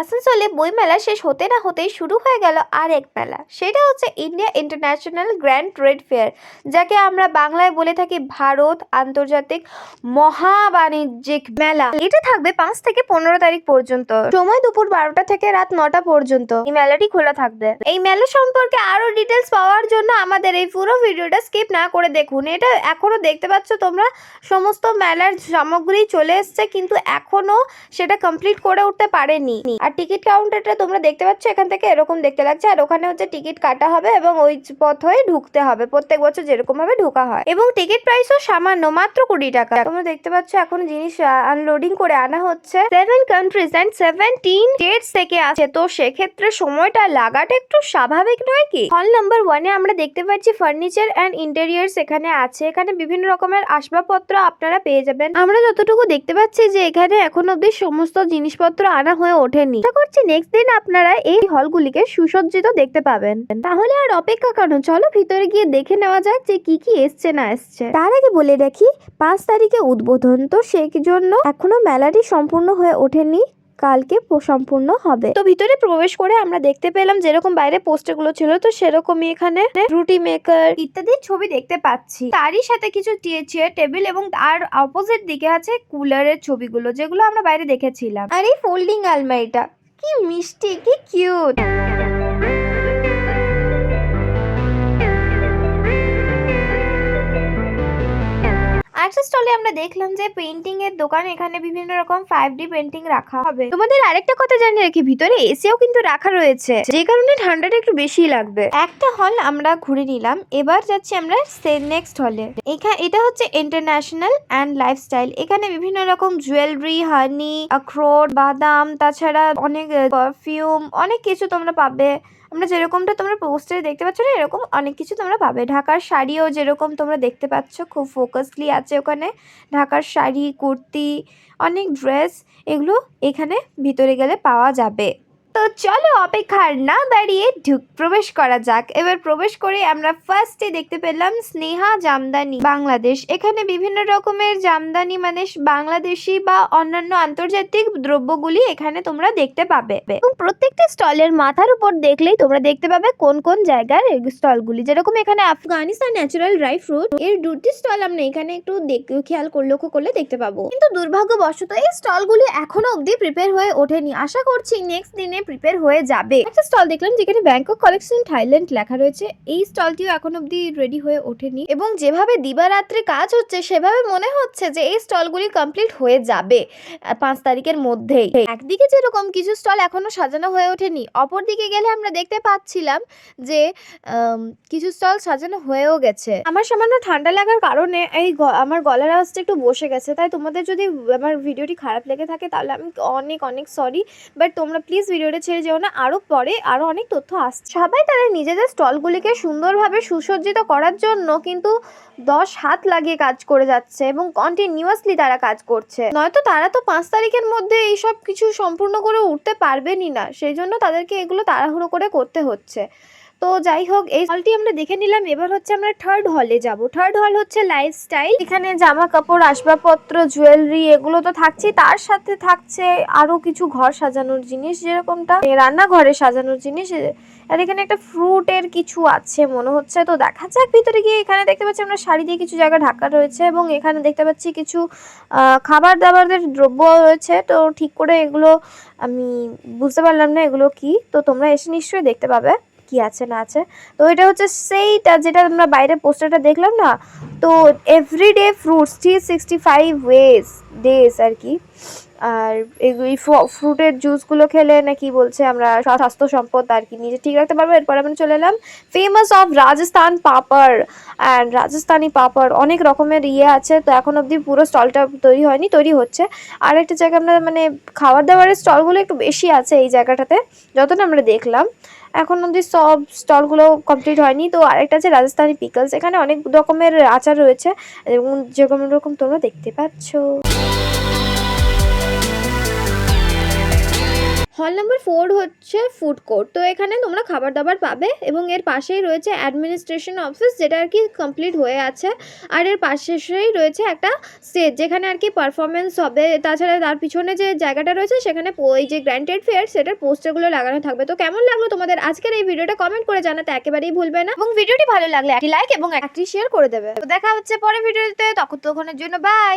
আসানসোলে বইমেলা শেষ হতে না হতেই শুরু হয়ে গেল আর এক মেলা। সেটা হচ্ছে India International Grand Trade Fair, যাকে আমরা বাংলায় বলে থাকি ভারত আন্তর্জাতিক মহাবাণিজ্যিক মেলা। এটা থাকবে পাঁচ থেকে পনেরো তারিখ পর্যন্ত। সময় দুপুর বারোটা থেকে রাত নটা পর্যন্ত এই মেলাটি খোলা থাকবে। এই মেলা সম্পর্কে আরও ডিটেলস পাওয়ার জন্য আমাদের এই পুরো ভিডিওটা স্কিপ না করে দেখুন। এটা এখনও দেখতে পাচ্ছ তোমরা, সমস্ত মেলার সামগ্রী চলে এসছে, কিন্তু এখনও সেটা কমপ্লিট করে উঠতে পারেনি। আর টিকিট কাউন্টারটা তোমরা দেখতে পাচ্ছ, এখান থেকে এরকম দেখতে লাগছে। আর ওখানে হচ্ছে টিকিট কাটা হবে এবং ওই পথ হয়ে ঢুকতে হবে। প্রত্যেক বছর যেরকম ভাবে ঢোকা হয়। এবং টিকিট প্রাইসও সামান্য, মাত্র কুড়ি টাকা। তোমরা দেখতে পাচ্ছ, এখন জিনিস আনলোডিং করে আনা হচ্ছে। Seven countries and seventeen states থেকে আছে তো সেক্ষেত্রে সময়টা লাগাটা একটু স্বাভাবিক নয় কি? হল নাম্বার ওয়ানে আমরা দেখতে পাচ্ছি ফার্নিচার অ্যান্ড ইন্টেরিয়ার্স এখানে আছে। এখানে বিভিন্ন রকমের আসবাবপত্র আপনারা পেয়ে যাবেন। আমরা যতটুকু দেখতে পাচ্ছি যে এখানে এখন অব্দি সমস্ত জিনিসপত্র আনা হয়ে ওঠেনি। আশা করছি নেক্সট দিন আপনারা এই হলগুলিকে সুসজ্জিত দেখতে পাবেন। তাহলে আর অপেক্ষা কেন চলো ভিতরে গিয়ে দেখে নেওয়া যাক যে কি কি এসছে না এসছে। তার আগে বলে রাখি, পাঁচ তারিখে উদ্বোধন, তো সেই জন্য এখনও মেলাটি সম্পূর্ণ হয়ে ওঠেনি। কালকে সম্পূর্ণ হবে। তো ভিতরে প্রবেশ করে আমরা দেখতে পেলাম যেরকম বাইরে পোস্টারগুলো ছিল, তো সেরকমই এখানে রুটি মেকার ইত্যাদি ছবি দেখতে পাচ্ছি। তারই সাথে কিছু চেয়ার, টেবিল এবং তার অপোজিট দিকে আছে কুলারের ছবিগুলো, যেগুলো আমরা বাইরে দেখেছিলাম। আর এই ফোল্ডিং আলমারিটা, কি মিষ্টি, কি কিউট আরেকটা স্টলে আমরা দেখলাম যে পেন্টিং এর দোকান এখানে বিভিন্ন রকম ফাইভ ডি পেন্টিং রাখা হবে। তোমাদের আরেকটা কথা জানিয়ে রাখি, ভিতরে এসিও কিন্তু রাখা রয়েছে, যে কারণে ঠান্ডাটা একটু বেশি লাগবে। একটা হল আমরা ঘুরে নিলাম, এবার যাচ্ছি আমরা নেক্সট হলে এখানে এটা হচ্ছে ইন্টারন্যাশনাল অ্যান্ড লাইফস্টাইল এখানে বিভিন্ন রকম জুয়েলারি হানি আখরোট বাদাম, তাছাড়া অনেক পারফিউম অনেক কিছু তোমরা পাবে। আমরা যেরকমটা তোমরা পোস্টারে দেখতে পাচ্ছ না, এরকম অনেক কিছু তোমরা পাবে। ঢাকার শাড়িও যেরকম তোমরা দেখতে পাচ্ছ, খুব ফোকাসলি আছে ওখানে। ঢাকার শাড়ি, কুর্তি, অনেক ড্রেস এগুলো এখানে ভিতরে গেলে পাওয়া যাবে। তো চলো অপেক্ষার না দাঁড়িয়ে ঢুক, প্রবেশ করা যাক। এবার প্রবেশ করে আমরা ফার্স্টে দেখতে পেলাম স্নেহা জামদানি, বাংলাদেশ। এখানে বিভিন্ন রকমের জামদানি মানে বাংলাদেশি বা অন্যান্য আন্তর্জাতিক দ্রব্যগুলি এখানে তোমরা দেখতে পাবে। এবং প্রত্যেকটা স্টলের মাথার উপর দেখলেই তোমরা দেখতে পাবে কোন কোন জায়গার স্টলগুলি। যেরকম এখানে আফগানিস্তান ন্যাচারাল ড্রাই ফ্রুট, এর দুটি স্টল আমরা এখানে একটু খেয়াল করে লক্ষ্য করলে দেখতে পাবো। কিন্তু দুর্ভাগ্যবশত এই স্টলগুলি এখনও অবধি প্রিপেয়ার হয়ে ওঠেনি। আশা করছি নেক্সট দিনে প্রিপেয়ার হয়ে যাবে। একটা স্টল দেখলাম যেখানে ব্যাংকক কালেকশন থাইল্যান্ড লেখা রয়েছে। এই স্টলটিও এখন অবধি রেডি হয়ে ওঠেনি এবং যেভাবে দিবারাত্রি কাজ হচ্ছে, সেভাবে মনে হচ্ছে যে এই স্টলগুলি কমপ্লিট হয়ে যাবে পাঁচ তারিখের মধ্যেই। একদিকে যেরকম কিছু স্টল এখনও সাজানো হয়ে ওঠেনি, অপরদিকে গেলে আমরা দেখতে পাচ্ছিলাম যে কিছু স্টল সাজানো হয়েও গেছে। আমার সামান্য ঠান্ডা লাগার কারণে এই আমার গলার আওয়াজটা একটু বসে গেছে, তাই তোমাদের যদি আমার ভিডিওটি খারাপ লেগে থাকে, তাহলে আমি অনেক অনেক সরি বাট তোমরা প্লিজ ভিডিওটা ছেড়ে যেও না আরও পরে আরও অনেক তথ্য আসছে। সবাই তাদের নিজেদের স্টলগুলিকে সুন্দরভাবে সুসজ্জিত করার জন্য কিন্তু দশ হাত লাগিয়ে কাজ করে যাচ্ছে এবং কন্টিনিউয়াসলি তারা কাজ করছে। নয়তো তারা তো পাঁচ তারিখের মধ্যে এই সব কিছু সম্পূর্ণ করে উঠতে পারবেনই না, সেই জন্য তাদেরকে এগুলো তাড়াহুড়ো করে করতে হচ্ছে। তো যাই হোক, এই হলটি আমরা দেখে নিলাম। এবার হচ্ছে আমরা থার্ড হলে যাব। থার্ড হল হচ্ছে লাইফস্টাইল এখানে জামা কাপড় আসবাবপত্র জুয়েলারি এগুলো তো থাকছেই। তার সাথে থাকছে আরও কিছু ঘর সাজানোর জিনিস, যেরকমটা রান্নাঘরে সাজানোর জিনিস। আর এখানে একটা ফ্রুটের কিছু আছে মনে হচ্ছে। তো দেখা যাক, ভিতরে গিয়ে এখানে দেখতে পাচ্ছি আমরা শাড়ি দিয়ে কিছু জায়গা ঢাকা রয়েছে এবং এখানে দেখতে পাচ্ছি কিছু খাবার দাবারের দ্রব্য রয়েছে। তো ঠিক করে এগুলো আমি বুঝতে পারলাম না এগুলো কি। তো তোমরা এসে নিশ্চয়ই দেখতে পাবে। কি আছে না আছে। তো এটা হচ্ছে সেইটা যেটা আমরা বাইরে পোস্টারটা দেখলাম না, তো everyday fruits three sixty five ways days আর কি। আর এই ফ্রুটের জুসগুলো খেলে নাকি বলছে আমরা স্বাস্থ্য সম্পদ আর কি নিজে ঠিক রাখতে পারব। এরপর আমরা চলে এলাম famous of Rajasthan papad. And Rajasthani পাপড় অনেক রকমের ইয়ে আছে, তো এখন অবধি পুরো স্টলটা তৈরি হয়নি, তৈরি হচ্ছে। আর একটা জায়গায় আমরা মানে খাবার দাবারের স্টলগুলো একটু বেশি আছে এই জায়গাটাতে, যতটা আমরা দেখলাম। এখন অবধি সব স্টলগুলো কমপ্লিট হয়নি। তো আরেকটা আছে রাজস্থানি পিকলস এখানে অনেক রকমের আচার রয়েছে। এবং যেরকম রকম তোমরা দেখতে পাচ্ছ। হল নম্বর ফোর হচ্ছে ফুড কোর্ট তো এখানে তোমরা খাবার দাবার পাবে এবং এর পাশেই রয়েছে অ্যাডমিনিস্ট্রেশন অফিস যেটা আর কি কমপ্লিট হয়ে আছে। আর এর পাশেই রয়েছে একটা স্টেজ যেখানে আর কি পারফরমেন্স হবে। তাছাড়া তার পিছনে যে জায়গাটা রয়েছে সেখানে ওই যে গ্র্যান্টেড ফেয়ার সেটার পোস্টারগুলো লাগানো থাকবে। তো কেমন লাগল তোমাদের আজকের এই ভিডিওটা কমেন্ট করে জানাতে একেবারেই ভুলবে না। এবং ভিডিওটি ভালো লাগলে একটি লাইক এবং একটি শেয়ার করে দেবে। তো দেখা হচ্ছে পরে ভিডিওতে তখন তখনের জন্য বাই